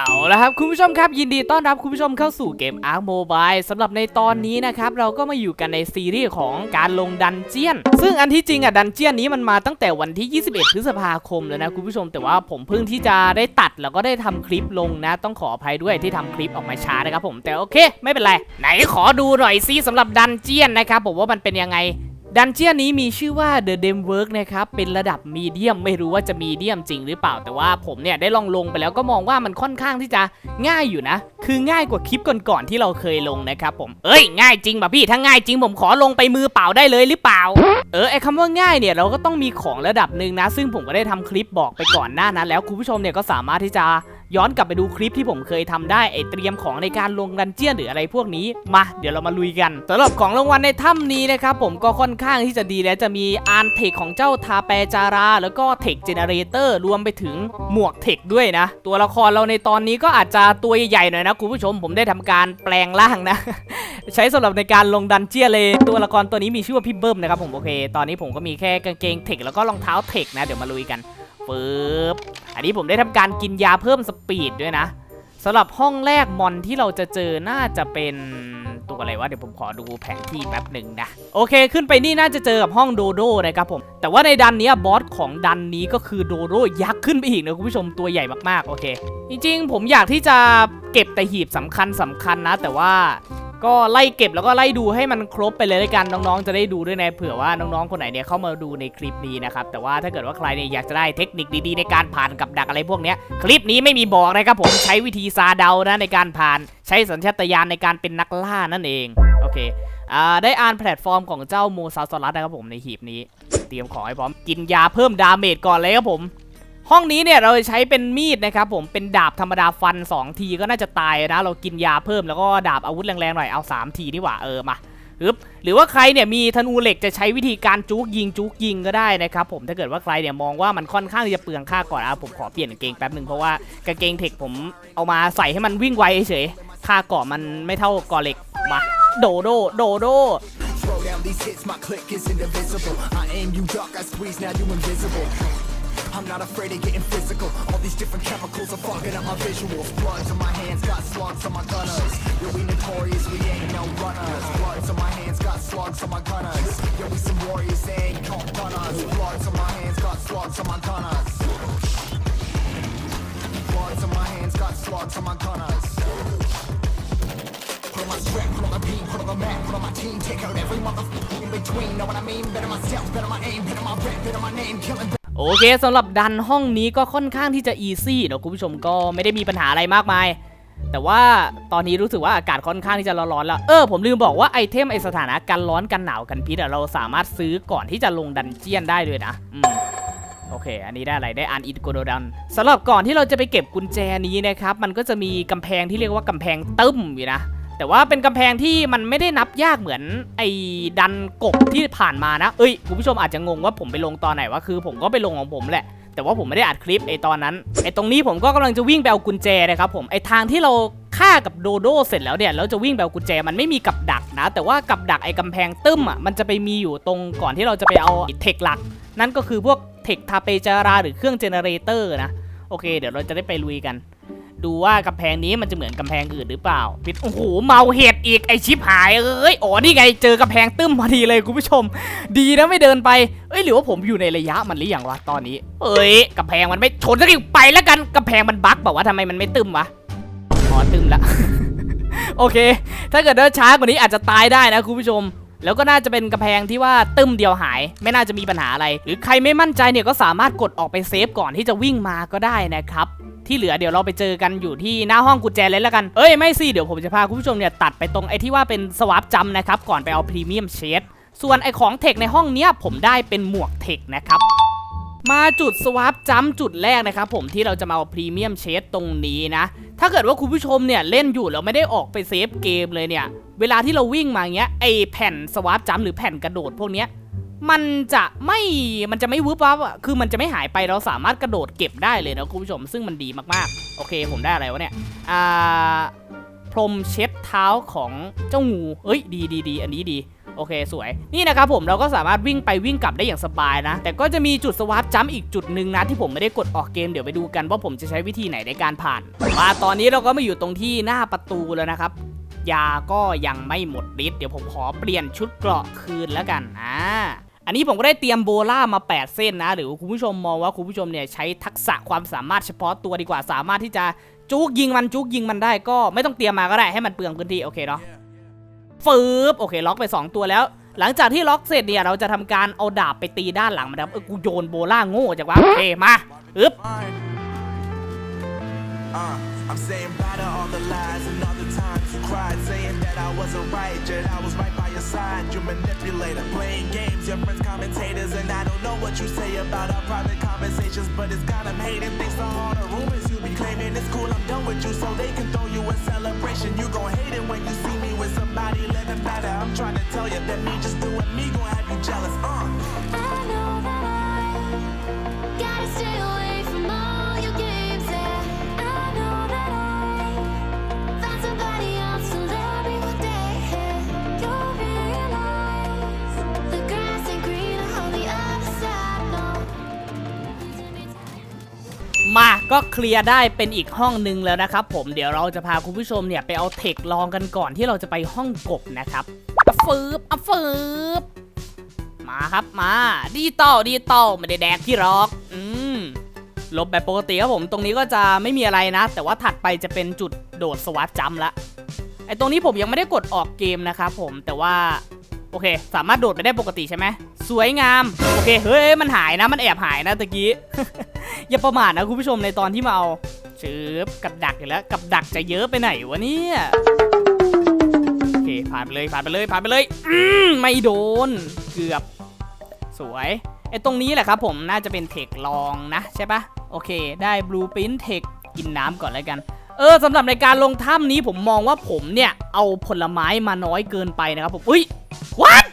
เอาละครับคุณผู้ชมครับยินดีต้อนรับคุณผู้ชมเข้าสู่เกม Ark Mobile สำหรับในตอนนี้นะครับเราก็มาอยู่กันในซีรีส์ของการลงดันเจียน ซึ่งอันที่จริงอะดันเจียนนี้มันมาตั้งแต่วันที่ 21 พฤษภาคมแล้วนะคุณผู้ชมแต่ว่าผมเพิ่งที่จะได้ตัดแล้วก็ได้ทำคลิปลงนะ ต้องขออภัยด้วยที่ทำคลิปออกมาช้านะครับผมแต่โอเค ไม่เป็นไร ไหนขอดูหน่อยซิสำหรับดันเจียนนะครับผมว่ามันเป็นยังไง ดันเจียนนี้มีชื่อว่า The d e m Work นะครับ เป็นระดับมีเดียมไม่รู้ว่าจะมีเดียมจริงหรือเปล่า แต่ว่าผมเนี่ยได้ลองลงไปแล้วก็มองว่ามันค่อนข้างที่จะง่ายอยู่นะ คือง่ายกว่าคลิปก่อนๆที่เราเคยลงนะครับผม เอ้ย ง่ายจริงป่ะพี่ ถ้าง่ายจริงผมขอลงไปมือเปล่าได้เลยหรือเปล่า เออไอคำว่าง่ายเนี่ยเราก็ต้องมีของระดับหนึ่งนะ ซึ่งผมก็ได้ทำคลิปบอกไปก่อนหน้านั้น แล้วคุณผู้ชมเนี่ยก็สามารถที่จะ ย้อนกลับไปดูคลิปที่ผมเคยทำได้ไอเตรียมของในการลงดันเจียนหรืออะไรพวกนี้มาเดี๋ยวเรามาลุยกันสำหรับของรางวัลในถ้ำนี้นะครับผมก็ค่อนข้างที่จะดีแล้วจะมีอาร์นเทคของเจ้าทาแปจารา แล้วก็เทคเจเนเรเตอร์รวมไปถึงหมวกเทคด้วยนะ ตัวละครเราในตอนนี้ก็อาจจะตัวใหญ่ๆหน่อยนะคุณผู้ชมผมได้ทำการแปลงร่างนะใช้สำหรับในการลงดันเจียนเลย ตัวละครตัวนี้มีชื่อว่าพี่เบิ้มนะครับผมโอเค ตอนนี้ผมก็มีแค่กางเกงเทคแล้วก็รองเท้าเทคนะ เดี๋ยวมาลุยกัน ปึ๊บอันนี้ผมได้ทำการกินยาเพิ่มสปีดด้วยนะสำหรับห้องแรกมอนที่เราจะเจอน่าจะเป็นตัวอะไรวะเดี๋ยวผมขอดูแผนที่แป๊บหนึ่งนะโอเค ขึ้นไปนี่น่าจะเจอกับห้องโดโดนะครับผม แต่ว่าในดันนี้บอสของดันนี้ก็คือโดโดยักษ์ขึ้นไปอีกนะคุณผู้ชมตัวใหญ่มากๆโอเค จริงๆ ผมอยากที่จะเก็บแต่หีบสำคัญสำคัญนะ แต่ว่า ก็ไล่เก็บแล้วก็ไล่ดูให้มันครบไปเลยละกันน้องๆ จะได้ดูด้วยนะเผื่อว่าน้องๆคนไหนเนี่ยเข้ามาดูในคลิปนี้นะครับแต่ว่าถ้าเกิดว่าใครเนี่ยอยากจะได้เทคนิคดีๆในการผ่านกับดักอะไรพวกเนี้ยคลิปนี้ไม่มีบอกนะครับผมใช้วิธีซาเดานะในการผ่านใช้สัญชาตญาณในการเป็นนักล่านั่นเองโอเคอ่าได้อ่านแพลตฟอร์มของเจ้าโมซาซอรัสนะครับผมในหีบนี้ เตรียมของให้พร้อมกินยาเพิ่มดาเมจก่อนเลยครับผม ห้องนี้เนี่ยเราจะใช้เป็นมีดนะครับผมเป็นดาบธรรมดาฟัน 2 ทีก็น่าจะตายนะ เรากินยาเพิ่มแล้วก็ดาบอาวุธแรงๆหน่อยเอา 3 ทีนี่หว่าเออมาฮึบหรือว่าใครเนี่ยมีธนูเหล็กจะใช้วิธีการจุกยิงจุกยิงก็ได้นะครับผมถ้าเกิดว่าใครเนี่ยมองว่ามันค่อนข้างจะเปลืองค่าก่อนอะผมขอเปลี่ยนกางเกงแป๊บหนึ่งเพราะว่ากางเกงเทคผมเอามาใส่ให้มันวิ่งไวเฉยค่ากาะมันไม่เท่ากาะเหล็กมาโดโดโดโด Throw down these hits, my click is indivisible. I aim, you duck, I squeeze, now you invisible. I'm not afraid of getting physical. All these different chemicals are fogging up my visuals. Bloods on my hands, got slugs on my gunners. Yo, we notorious, we ain't no runners. Bloods on my hands, got slugs on my gunners. Yo, we some warriors, they ain't called gunners. Bloods on my hands, got slugs on my gunners. Bloods on my hands, got slugs on my gunners. Put on my strap, put on my beam, put on the map, put on my team, take out every motherfucker in between. Know what I mean? Better myself, better my aim, better my rep, better my name, killing. โอเคสำหรับดันห้องนี้ก็ค่อนข้างที่จะอีซี่เนอะคุณผู้ชมก็ไม่ได้มีปัญหาอะไรมากมาย แต่ว่าตอนนี้รู้สึกว่าอากาศค่อนข้างที่จะร้อนๆแล้ว เออผมลืมบอกว่าไอเทมไอสถานะกันร้อนกันหนาวกันพิษเราสามารถซื้อก่อนที่จะลงดันเจียนได้ด้วยนะอืมโอเค อันนี้ได้อะไร ได้อันอินโกโดดันสำหรับก่อนที่เราจะไปเก็บกุญแจนี้นะครับ มันก็จะมีกำแพงที่เรียกว่ากำแพงตึ้มอยู่นะ แต่ว่าเป็นกำแพงที่มันไม่ได้นับยากเหมือนไอ้ดันกบที่ผ่านมานะ เอ้ยคุณผู้ชมอาจจะงงว่าผมไปลงตอนไหนวะคือ ผมก็ไปลงของผมแหละ แต่ว่าผมไม่ได้อัดคลิปไอ้ตอนนั้นไอ้ตรงนี้ผมก็กำลังจะวิ่งไปเอากุญแจนะครับผมไอ้ทางที่เราฆ่ากับโดโดเสร็จแล้วเนี่ยแล้วจะวิ่งไปเอากุญแจมันไม่มีกับดักนะ แต่ว่ากับดักไอ้กำแพงตึ้มอะมันจะไปมีอยู่ตรงก่อนที่เราจะไปเอาเทคหลัก นั่นก็คือพวกเทคทาเปจาราหรือเครื่องเจเนเรเตอร์นะโอเค เดี๋ยวเราจะได้ไปลุยกัน ดูว่ากำแพงนี้มันจะเหมือนกำแพงอื่นหรือเปล่าปิดโอ้โหเมาเห็ดอีกไอชิปหายเอ้ยอ๋อนี่ไงเจอกำแพงตึ้มพอดีเลยคุณผู้ชม ดีนะไม่เดินไปเอ้ยหรือว่าผมอยู่ในระยะมันหรือยังวะตอนนี้ เอ้ยกำแพงมันไม่ชนสักทีไปแล้วกันกำแพงมันบั๊กบอกว่าทำไมมันไม่ตึ้มวะอ๋อตึ้มละโอเค ถ้าเกิดเดินช้ากว่านี้อาจจะตายได้นะคุณผู้ชมแล้วก็น่าจะเป็นกำแพงที่ว่าตึ้มเดียวหาย ไม่น่าจะมีปัญหาอะไร หรือใครไม่มั่นใจเนี่ยก็สามารถกดออกไปเซฟก่อนที่จะวิ่งมาก็ได้นะครับ ที่เหลือเดี๋ยวเราไปเจอกันอยู่ที่หน้าห้องกุญแจเลยแล้วกัน เอ้ยไม่สิเดี๋ยวผมจะพาคุณผู้ชมเนี่ยตัดไปตรงไอ้ที่ว่าเป็นสวาปจำนะครับก่อนไปเอาพรีเมียมเชดส่วนไอ้ของเทคในห้องเนี้ยผมได้เป็นหมวกเทคนะครับมาจุดสวาปจัมจุดแรกนะครับผมที่เราจะมาเอาพรีเมียมเชดตรงนี้นะ ถ้าเกิดว่าคุณผู้ชมเนี่ยเล่นอยู่แล้วไม่ได้ออกไปเซฟเกมเลยเนี่ย เวลาที่เราวิ่งมาเงี้ยไอแผ่นสวาปจัมหรือแผ่นกระโดดพวกเนี้ย มันจะไม่มันจะไม่วืบวับอะคือมันจะไม่หายไปเราสามารถกระโดดเก็บได้เลยนะคุณผู้ชม ซึ่งมันดีมากๆ โอเค ผมได้อะไรวะเนี่ยอ่าพรมเช็ดเท้าของเจ้างูเอ้ยดีดีดีอันนี้ดีโอเคสวย นี่นะครับผมเราก็สามารถวิ่งไปวิ่งกลับได้อย่างสบายนะ แต่ก็จะมีจุดสวาร์ปจัมป์อีกจุดหนึ่งนะ ที่ผมไม่ได้กดออกเกมเดี๋ยวไปดูกันว่าผมจะใช้วิธีไหนในการผ่านมาตอนนี้เราก็มาอยู่ตรงที่หน้าประตูแล้วนะครับยาก็ยังไม่หมดฤทธิ์เดี๋ยวผมขอเปลี่ยนชุดเกราะคืนแล้วกันอ่า อันนี้ผมก็ได้เตรียมโบล่ามา 8 เส้นนะ หรือคุณผู้ชมมองว่าคุณผู้ชมเนี่ยใช้ทักษะความสามารถเฉพาะตัวดีกว่าสามารถที่จะจุกยิงมันจุกยิงมันได้ก็ไม่ต้องเตรียมมาก็ได้ให้มันเปลืองพื้นที่โอเคเนาะฟืบโอเคล็อกไป 2 ตัวแล้ว หลังจากที่ล็อกเสร็จเนี่ยเราจะทำการเอาดาบไปตีด้านหลังมันครับเออกูโยนโบล่าโง่จากว่าโอเคมาอึ๊บ I'm saying bye to all the lies and all the times you cried, saying that I wasn't right, yet I was right by your side. You manipulator, playing games, your friends commentators, and I don't know what you say about our private conversations, but it's got 'em hating. Thanks to all the rumors you be claiming, it's cool. I'm done with you, so they can throw you a celebration. You gon' hate it when you see me with somebody living better. I'm trying to tell you that me มาก็เคลียร์ได้เป็นอีกห้องหนึ่งแล้วนะครับผมเดี๋ยวเราจะพาคุณผู้ชมเนี่ยไปเอาเทคลองกันก่อนที่เราจะไปห้องกบนะครับอะฟืบอะฟืบมาครับมาดิจิตอลดิจิตอลไม่ได้แดกที่ร็อกอืมลบแบบปกติครับผมตรงนี้ก็จะไม่มีอะไรนะ แต่ว่าถัดไปจะเป็นจุดโดดสวัสดจัมป์ละไอตรงนี้ผมยังไม่ได้กดออกเกมนะครับผมแต่ว่า โอเค สามารถโดดไปได้ปกติใช่ไหมสวยงาม โอเค เฮ้ย มันหายนะ มันแอบหายนะตะกี้ อย่าประมาทนะคุณผู้ชมในตอนที่มาเอาชืบกับดักอีกแล้ว กับดักจะเยอะไปไหนวะเนี่ย โอเค ผ่านไปเลย ผ่านไปเลย ผ่านไปเลย อืมไม่โดน เกือบ สวยไอ้ตรงนี้แหละครับผมน่าจะเป็นเทคลองนะใช่ปะโอเค ได้บลูปินเทคกินน้ำก่อนแล้วกัน เออสำหรับในการลงถ้ำนี้ผมมองว่าผมเนี่ยเอาผลไม้มาน้อยเกินไปนะครับผมอุ้ยวัด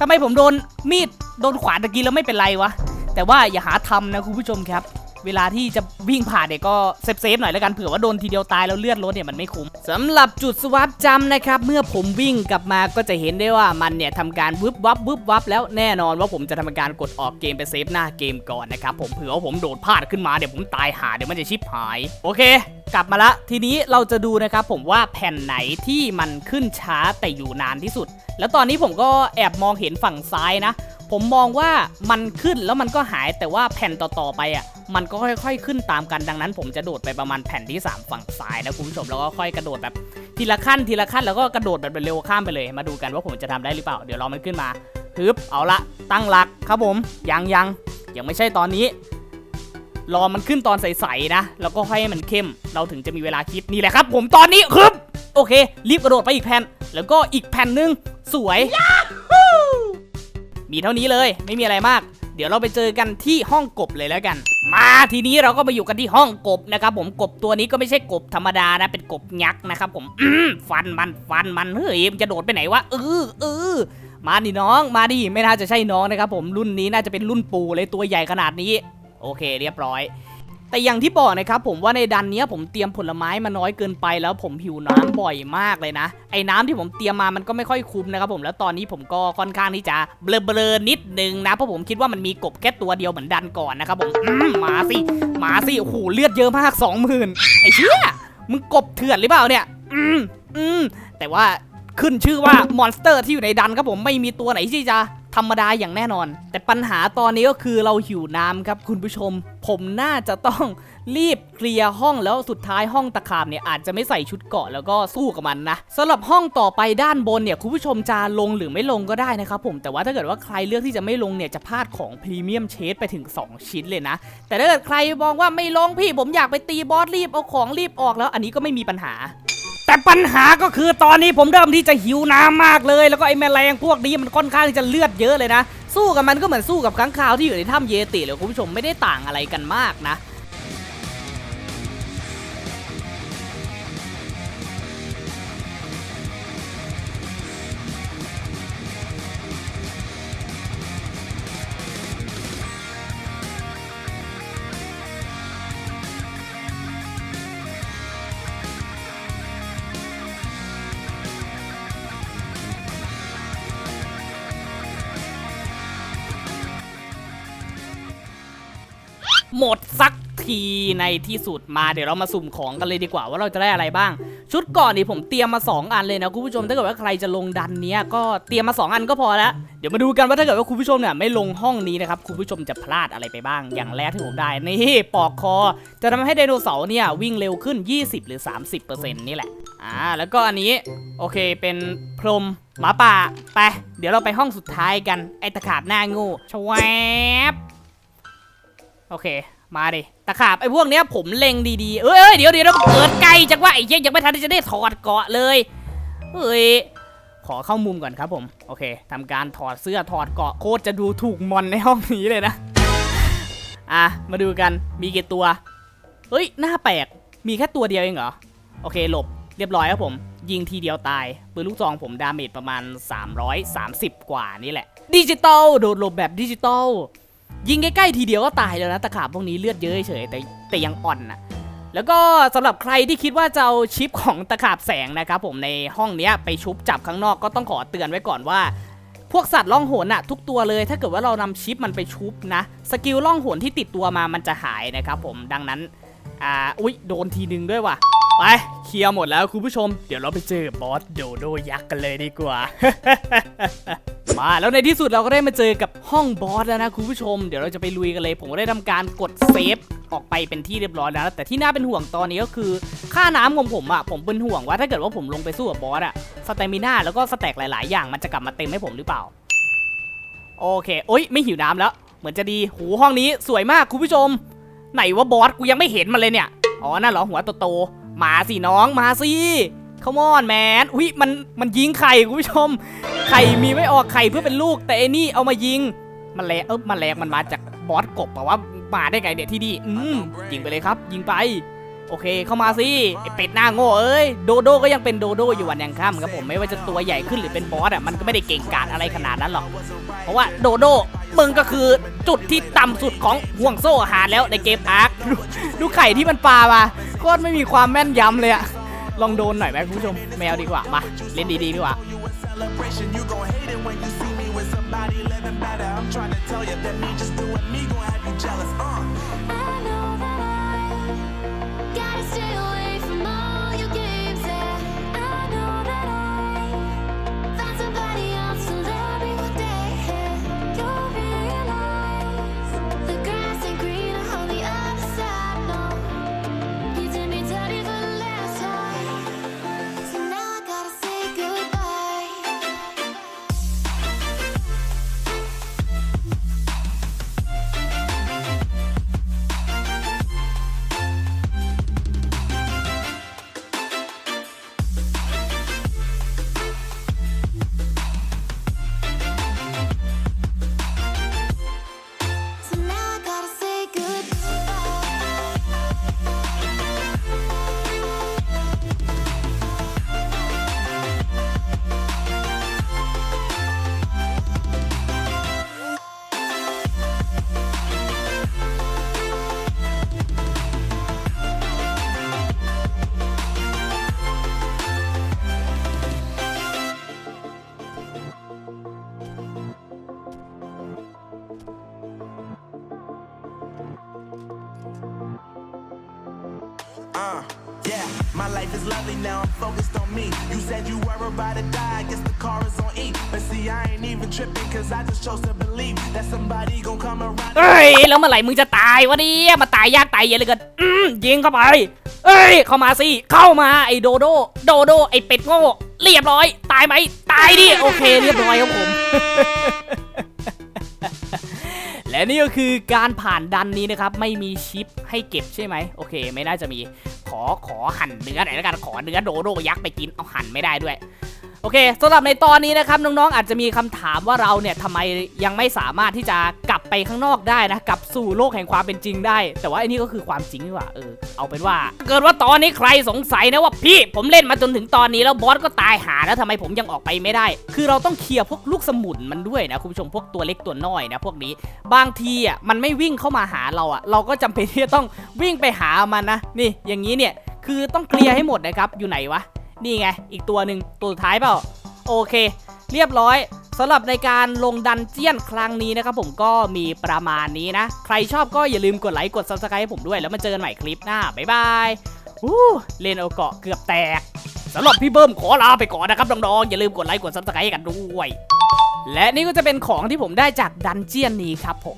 ทำไมผมโดนมีดโดนขวานตะกี้แล้วไม่เป็นไรวะแต่ว่าอย่าหาทำนะคุณผู้ชมครับ เวลาที่จะวิ่งผ่านเนี่ยก็เซฟๆหน่อยแล้วกันเผื่อว่าโดนทีเดียวตายแล้วเลือดลดเนี่ยมันไม่คุ้มสำหรับจุดสวับจำนะครับเมื่อผมวิ่งกลับมาก็จะเห็นได้ว่ามันเนี่ยทำการวึบวับวึบวับแล้วแน่นอนว่าผมจะทำการกดออกเกมไปเซฟหน้าเกมก่อนนะครับผมเผื่อว่าผมโดดพลาดขึ้นมาเดี๋ยวผมตายหาเดี๋ยวมันจะชิบหายโอเค กลับมาละ ทีนี้เราจะดูนะครับผมว่าแผ่นไหนที่มันขึ้นช้าแต่อยู่นานที่สุด แล้วตอนนี้ผมก็แอบมองเห็นฝั่งซ้ายนะ ผมมองว่ามันขึ้นแล้วมันก็หายแต่ว่าแผ่นต่อๆไปอะ มันก็ค่อยๆขึ้นตามกันดังนั้น ผมจะโดดไปประมาณแผ่นที่ 3 ฝั่งซ้ายนะคุณผู้ชมแล้วก็ค่อยกระโดดแบบทีละขั้นทีละขั้นแล้วก็กระโดดแบบเร็วข้ามไปเลย มาดูกันว่าผมจะทำได้หรือเปล่า เดี๋ยวรอมันขึ้นมาฮึบเอาละตั้งหลักครับผมยังยังยังไม่ใช่ตอนนี้ รอมันขึ้นตอนใสๆนะแล้วก็ให้มันเข้ม เราถึงจะมีเวลาคิดนี่แหละครับ ผมตอนนี้ฮึบโอเค รีบกระโดดไปอีกแผ่นแล้วก็อีกแผ่นหนึงสวย มีเท่านี้เลยไม่มีอะไรมาก เดี๋ยวเราไปเจอกันที่ห้องกบเลยแล้วกัน มาทีนี้เราก็มาอยู่กันที่ห้องกบนะครับผมกบตัวนี้ก็ไม่ใช่กบธรรมดานะ เป็นกบยักษ์นะครับผมอื้อฟันมันฟันมันเฮ้ยมันจะโดดไปไหนวะเออเออมาดิน้องมาดิไม่น่าจะใช่น้องนะครับผมรุ่นนี้น่าจะเป็นรุ่นปู่เลยตัวใหญ่ขนาดนี้ โอเค เรียบร้อย แต่อย่างที่บอกนะครับผมว่าในดันเนี้ยผมเตรียมผลไม้มาน้อยเกินไปแล้วผมหิวน้ำบ่อยมากเลยนะ ไอ้น้ำที่ผมเตรียมมามันก็ไม่ค่อยคุ้มนะครับผมแล้วตอนนี้ผมก็ค่อนข้างที่จะเบลอๆนิดนึงนะเพราะผมคิดว่ามันมีกบแค่ตัวเดียวเหมือนดันก่อนนะครับผมมมาสิมาสิโอ้โหเลือดเยอะมากสองหมื่นไอ้เชี่ยมึงกบเถื่อนหรือเปล่าเนี่ย อืมอืมแต่ว่าขึ้นชื่อว่ามอนสเตอร์ที่อยู่ในดันครับผมไม่มีตัวไหนที่จะ ธรรมดาอย่างแน่นอน แต่ปัญหาตอนนี้ก็คือเราหิวน้ำครับคุณผู้ชม ผมน่าจะต้องรีบเคลียร์ห้องแล้วสุดท้ายห้องตะขาบเนี่ยอาจจะไม่ใส่ชุดเกาะแล้วก็สู้กับมันนะสำหรับห้องต่อไปด้านบนเนี่ยคุณผู้ชมจะลงหรือไม่ลงก็ได้นะครับผมแต่ว่าถ้าเกิดว่าใครเลือกที่จะไม่ลงเนี่ยจะพลาดของพรีเมียมเชดไปถึง 2 ชิ้นเลยนะ แต่ถ้าเกิดใครมองว่าไม่ลงพี่ผมอยากไปตีบอสรีบเอาของรีบออกแล้ว อันนี้ก็ไม่มีปัญหา แต่ปัญหาก็คือตอนนี้ผมเริ่มที่จะหิวน้ำมากเลย แล้วก็ไอ้แมลงพวกนี้มันค่อนข้างที่จะเลือดเยอะเลยนะ สู้กับมันก็เหมือนสู้กับค้างคาวที่อยู่ในถ้ำเยติเลยคุณผู้ชมไม่ได้ต่างอะไรกันมากนะ ทีในที่สุดมาเดี๋ยวเรามาสุ่มของกันเลยดีกว่าว่าเราจะได้อะไรบ้าง ชุดก่อนนี่ผมเตรียมมา 2 อันเลยนะคุณผู้ชมถ้าเกิดว่าใครจะลงดันเนี้ยก็เตรียมมา 2 อันก็พอแล้วเดี๋ยวมาดูกันว่าถ้าเกิดว่าคุณผู้ชมเนี่ยไม่ลงห้องนี้นะครับคุณผู้ชมจะพลาดอะไรไปบ้าง อย่างแรกที่ผมได้นี่ปอกคอ จะทำให้ไดโนเสาร์เนี่ยวิ่งเร็วขึ้น 20 หรือ 30%นี่แหละอ่าแล้วก็อันนี้โอเคเป็นพรมหมาป่าไปเดี๋ยวเราไปห้องสุดท้ายกันไอตะขาบหน้างูชวบโอเค มาดิ ตะขาบไอ้พวกเนี้ยผมเล็งดีๆ เอ้ยเดี๋ยวเดี๋ยวเกิดไกลจังว่าไอ้เหี้ยยังไม่ทันที่จะได้ถอดเกาะเลยเฮ้ยขอเข้ามุมก่อนครับผม โอเคทำการถอดเสื้อถอดเกาะโคตรจะดูถูกมอนในห้องนี้เลยนะ อะ มาดูกัน มีกี่ตัว เฮ้ย หน้าแปลก มีแค่ตัวเดียวเองเหรอ โอเค หลบ เรียบร้อยครับผม ยิงทีเดียวตาย ปืนลูกซองผมดาเมจประมาณ 330 กว่านี่แหละ ดิจิตอล โดดหลบแบบดิจิตอล ยิงใกล้ๆทีเดียวก็ตายแล้วนะตะขาบพวกนี้เลือดเยอะเฉยแต่แต่ยังอ่อนนะแล้วก็สำหรับใครที่คิดว่าจะเอาชิปของตะขาบแสงนะครับผมในห้องนี้ไปชุบจับข้างนอกก็ต้องขอเตือนไว้ก่อนว่า พวกสัตว์ล่องหนอะทุกตัวเลยถ้าเกิดว่าเรานำชิปมันไปชุบนะ สกิลล่องหนที่ติดตัวมามันจะหายนะครับผมดังนั้น อ่า อุ๊ย โดนทีนึงด้วยว่ะ ไป เคลียร์หมดแล้วคุณผู้ชม เดี๋ยวเราไปเจอบอสโดโดยักษ์กันเลยดีกว่า มาแล้วในที่สุดเราก็ได้มาเจอกับห้องบอสแล้วนะคุณผู้ชม เดี๋ยวเราจะไปลุยกันเลย ผมก็ได้ทำการกดเซฟออกไปเป็นที่เรียบร้อยแล้ว แต่ที่น่าเป็นห่วงตอนนี้ก็คือ ค่าน้ำของผมอะผมเป็นห่วงว่าถ้าเกิดว่าผมลงไปสู้กับบอสอะสเตมิน่าแล้วก็สแต็กหลาย ๆ อย่างมันจะกลับมาเต็มให้ผมหรือเปล่า โอเคโอ๊ยไม่หิวน้ำแล้ว เหมือนจะดีหูห้องนี้สวยมากคุณผู้ชม ไหนว่าบอสกูยังไม่เห็นมันเลยเนี่ย อ๋อ นั่นเหรอหัวโตๆ มาสิน้องมาสิเขามอนแมน อุ้ยมันมันยิงไข่คุณผู้ชม ไข่มีไม่ออกไข่เพื่อเป็นลูก แต่ไอ้นี่เอามายิงมันแรงเออมันแรงมันมาจากบอสกบแปลว่ามาได้ไงเนี่ยที่นี่อืมยิงไปเลยครับ ยิงไป โอเคเข้ามาสิไอเป็ดหน้าโง่เอ้ยโดโดก็ยังเป็นโดโดอยู่วันยังค่ำครับผมไม่ว่าจะตัวใหญ่ขึ้นหรือเป็นบอสอะมันก็ไม่ได้เก่งกาจอะไรขนาดนั้นหรอก เพราะว่าโดโดมึงก็คือจุดที่ต่ำสุดของห่วงโซ่อาหารแล้วในเกมอาร์คดูไข่ที่มันปามาโคตรไม่มีความแม่นยำเลยอะลองโดนหน่อยไหมคุณผู้ชมแมวดีกว่ามาเล่นดีๆดีกว่า celebration. You gon' hate it when you see me with somebody living better. I'm trying to tell you that me just doing me gon' have you jealous. Uh. Car is on E. But see, I ain't even tripping, cause I just chose to believe that somebody gon' come around. เอ้ยแล้วเมื่อไหร่มึงจะตายวะเนี่ยมาตายยากตายเย็นเหลยกันอืมยิงเข้าไป เอ้ยเข้ามาสิเข้ามาไอ้โดโดโดโดไอ้เป็ดโง่เรียบร้อย ตายไหมตายดิโอเค เรียบร้อยครับผม และนี่ก็คือการผ่านดันนี้นะครับ ไม่มีชิปให้เก็บใช่ไหมโอเค ไม่น่าจะมี ขอขอหั่นเนื้อหน่อยแล้วกันขอเนื้อโดโดยักษ์ไปกินเอาหั่นไม่ได้ด้วย โอเคสำหรับในตอนนี้นะครับน้องๆอาจจะมีคำถามว่าเราเนี่ยทำไมยังไม่สามารถที่จะกลับไปข้างนอกได้นะกลับสู่โลกแห่งความเป็นจริงได้ แต่ว่าไอ้นี่ก็คือความจริงนี่หว่าเออเอาเป็นว่า เกิดว่าตอนนี้ใครสงสัยนะว่าพี่ผมเล่นมาจนถึงตอนนี้แล้วบอสก็ตายหาแล้วทำไมผมยังออกไปไม่ได้ คือเราต้องเคลียร์พวกลูกสมุนมันด้วยนะคุณผู้ชมพวกตัวเล็กตัวน้อยนะพวกนี้บางทีอะมันไม่วิ่งเข้ามาหาเราอะเราก็จำเป็นที่จะต้องวิ่งไปหามันนะนี่อย่างนี้เนี่ยคือต้องเคลียร์ให้หมดนะครับอยู่ไหนวะ นี่ไง อีกตัวหนึ่งตัวสุดท้ายเปล่า โอเค เรียบร้อยสำหรับในการลงดันเจียนครั้งนี้นะครับผมก็มีประมาณนี้นะ ใครชอบก็อย่าลืมกดไลค์กด subscribe ให้ผมด้วย แล้วมาเจอกันใหม่คลิปหน้า บ๊ายบายอู้เล่นเอาเกาะเกือบแตกสำหรับพี่เบิ้มขอลาไปก่อนนะครับน้องๆอย่าลืมกดไลค์กด subscribe กันด้วย และนี่ก็จะเป็นของที่ผมได้จากดันเจียนนี้ครับผม